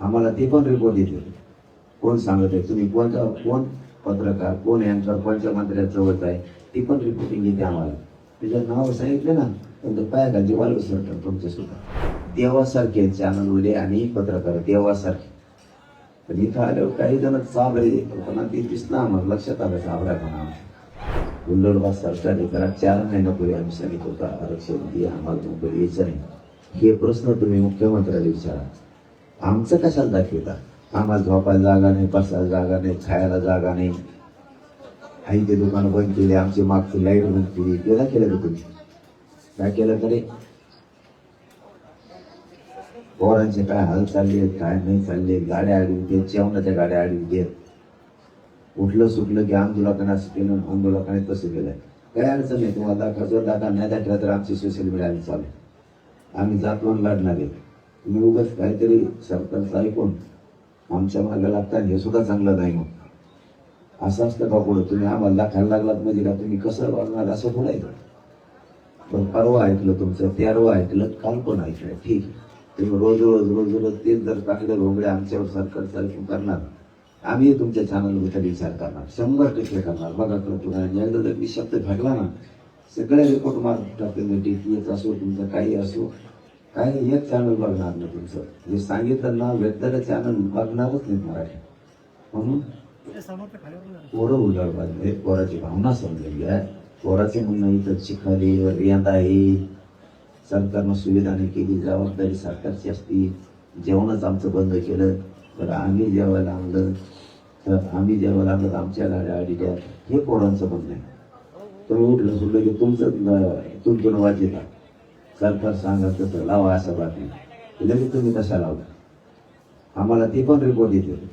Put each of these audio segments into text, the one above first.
आम्हाला ते पण रिपोर्ट येते कोण सांगत आहे? तुम्ही कोणता कोण पत्रकार? कोण यांचा? कोणच्या मंत्र्याजवळच आहे? ती पण रिपोर्टिंग येते आम्हाला. तिचं नाव सांगितलं ना पण तो पाया खालचे वालू सरकार तुमचं सुद्धा. देवासारखे चॅनलवाले आणि पत्रकार देवासारखे. पण इथं आल्यावर काही जण चाबरे पण ते दिसलं आम्हाला. लक्षात आलं चाबरा पण आमच्या गुंडोळबा सरकारने करा चार महिन्यापूर्वी आम्ही सांगितलं होतं आरक्षण दे आम्हाला तुमचं यायचं नाही. हे प्रश्न तुम्ही मुख्यमंत्र्याला विचारा. आमचं कशाला दाखवता? आम्हाला झोपायला जागा नाही बसायला जागा नाही खायला जागा नाही. आई ते दुकानं बंद केली आमची मागची लाइट बंद केली. केला केलं का तुम्ही? काय केलं तरी पोरांचे काय हाल चालले काय नाही चालले गाड्या अडवून घेत जेवणाच्या गाड्या अडवून घेत. उठलं सुटलं की आंदोलकाने असं केलं आंदोलकाने तसं केलं काय अडचण नाही तुम्हाला दाखवायचं दाखवा नाही दाखला तर आमची सोशल मीडियाने चालू आम्ही जातो म्हणून लढणार. आहे तुम्ही उगाच काहीतरी सरकारचं ऐकून आमच्या मागे लागतात हे सुद्धा चांगलं नाही मग असं असतं का पुढं तुम्ही आम्हाला दाखायला लागलात म्हणजे का तुम्ही कसं वागणार असं पुढं ऐकलं पण परवा ऐकलं तुमचं तेरवा ऐकलं काल पण ऐकलं. ठीक तुम्ही रोज रोज रोज रोज तेच जर टाकलं भोंगळे आमच्यावर सरकार चालू करणार. आम्ही तुमच्या चॅनलवर विचार करणार. शंभर टक्के करणार. बघा तुला तुम्हाला एकदा जर मी शब्द फेकला ना सगळे रिपोर्ट मार टाकले डीपीएच असो तुमचं काही असो. काय एक चॅनल बघणार नाही तुमचं. जे सांगितलं ना वेगळं चॅनल बघणारच नाही मराठी. म्हणून पोरं उलट बांधले पोराची भावना समजली आहे. पोराचे म्हणणं इथं चिखली रियांदा आहे सरकारनं सुविधा केली जबाबदारी सरकारची असती. जेवणच आमचं बंद केलं. तर आम्ही जेवायला आणलं. तर आम्ही जेवायला आणलं तर आमच्या गाड्या अडीच्या हे पोरांचं म्हणणं आहे. तुम्ही उठलं सुटलं की तुमचं तुमचं आहे येतात सरकार सांगा तसं लावा असं बातमी. म्हणजे लगेच तुम्ही कशा लावता? आम्हाला ते पण रिपोर्ट येते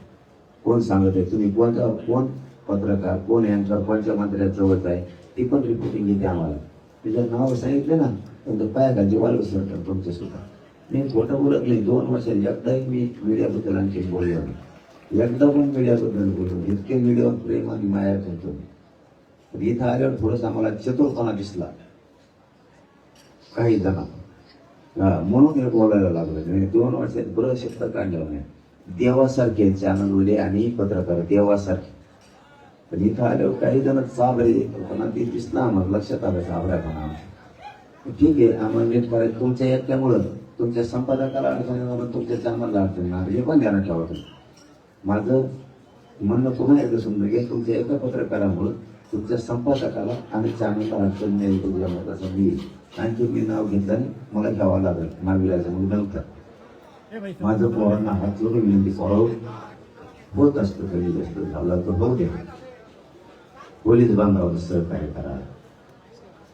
कोण सांगत आहे? तुम्ही कोणता कोण पत्रकार कोण यांच्यावर कोणत्या मंत्र्याचं आहे ती पण रिपोर्टिंग येते आम्हाला. त्याच्यात नाव सांगितलं ना पण तर पाया का वालू सरकार तुमचं सुद्धा मी खोटं बोलत नाही दोन वर्षात एकदाही मी मीडियाबद्दल आणखी बोललो नाही. एकदा पण मीडियाबद्दल बोललो इतके मीडियावर प्रेम आणि माया करतो इथं आल्यावर थोडंसं आम्हाला चतुरपणा दिसला. काही जण म्हणून हे बोलायला लागलं. नाही दोन वर्षात बरं शब्द काढलं नाही देवासारखे चॅनलवाले आणि पत्रकार देवासारखे. पण इथं आल्यावर काही जण चाबरे पण ते दिसलं आम्हाला. लक्षात आलं चाबऱ्यापणा ठीक आहे आम्हाला नीट करायचं तुमच्या एकट्यामुळं तुमच्या संपादकाला अडचण येणार तुमच्या चॅनलला अडचण येणार. हे पण ध्यानात ठेवा माझं म्हणणं पुन्हा एकदा समजून घे तुमच्या एका पत्रकारामुळं तुमच्या संपादकाला आणि चॅनलला अडचण नाही तुमच्या मताचं मी आणि तुम्ही नाव घेतलं आणि मला घ्यावं लागेल. नाविलाचं मग नव्हतं. माझं पोरांना हात जोडून विनंती करावं होत असतं कधी जास्त झालं तर होऊ दे. पोलीस बांधवाला सहकार्य करा.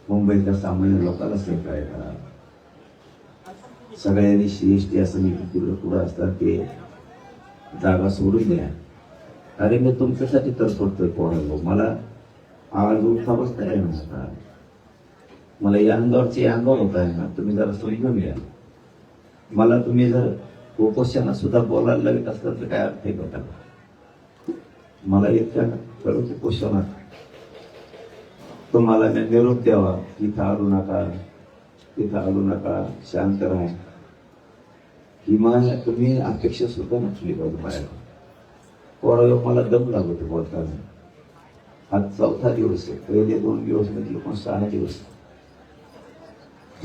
मुंबईतल्या सामान्य लोकांना सहकार्य करा. सगळ्यांनी टी असं मी पुढं पुढं असतात ते जागा सोडून द्या. अरे मी तुमच्यासाठी तर सोडतोय पोरांनो. मला आवाज उठता बसता आहे ना मला या अंगावरची या अंगावर होत आहे ना तुम्ही जरा समजून घ्या. मला तुम्ही जर उपोषणात सुद्धा बोलायला लागत असलं तर काय अर्थ होता मला इतक्या करू की पोषणात तुम्हाला मी निरोप द्यावा. इथं आलू नका. तिथं आलू नका. शांत राहा. ही माझ्या तुम्ही अपेक्षा सुद्धा नसली पाहिजे बाहेर. पोरावर मला दम लागतो बोलताना. हा चौथा दिवस आहे. पहिले दोन दिवस म्हणजे पण सहा दिवस.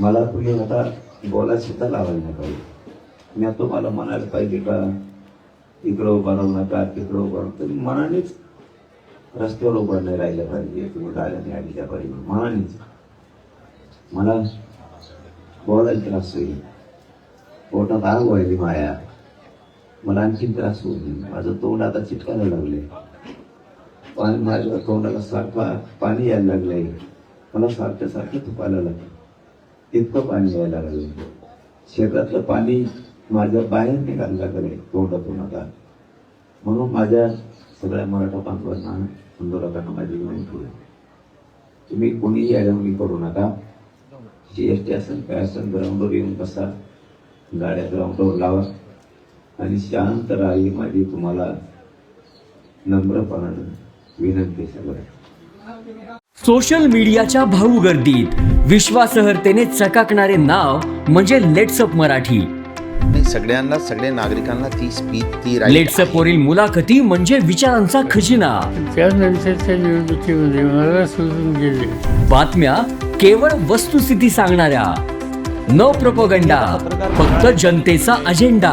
मला तुम्ही आता बोला सुद्धा लावायला नाही पाहिजे. मी तुम्हाला म्हणायला पाहिजे का? इकडं उभं राहू नका तिकडं उभं राहू. तुम्ही मनानेच रस्त्यावर उभं नाही राहिलं पाहिजे. तुम्ही गाड्याने आलीच्या पाहिजे. मनानेच. मला बोलायला त्रास होईल. पोटात आग व्हायली माया. मला आणखी त्रास होईल. माझं तोंड आता चिटकायला लागले पाणी माझ्या तोंडाला सारखा पाणी यायला लागलंय. मला सारखं सारखं तुपायला लागलं. इतकं पाणी यायला लागलं. शेतातलं पाणी माझ्या बाहेर निघायला लागलंय तोंडातून आता. म्हणून माझ्या सगळ्या मराठा बांधवांना आंदोलकांना माझी विनंती आहे. तुम्ही कोणीही अडवणी करू नका. जी एस टी असेल काय असेल ग्राउंडवर येऊन बसा. गाड्या ग्राउंडवर लावा. आणि शांत राही. माझी तुम्हाला नम्रपणानं विनंती सगळ्या सोशल मीडियाच्या भाऊ गर्दीत विश्वासहर्तेने चकाकणारे नाव म्हणजे लेट्सअप मराठी. सगळ्यांना सगळ्या नागरिकांना ती स्पीच ती लेट्सअप. वरील मुलाखती म्हणजे विचारांचा खजिना. त्यानंतरच्या निवडणुकीमध्ये मला सोडून गेले. बातम्या केवळ वस्तुस्थिती सांगणाऱ्या. न प्रपोगंडा फक्त जनतेचा अजेंडा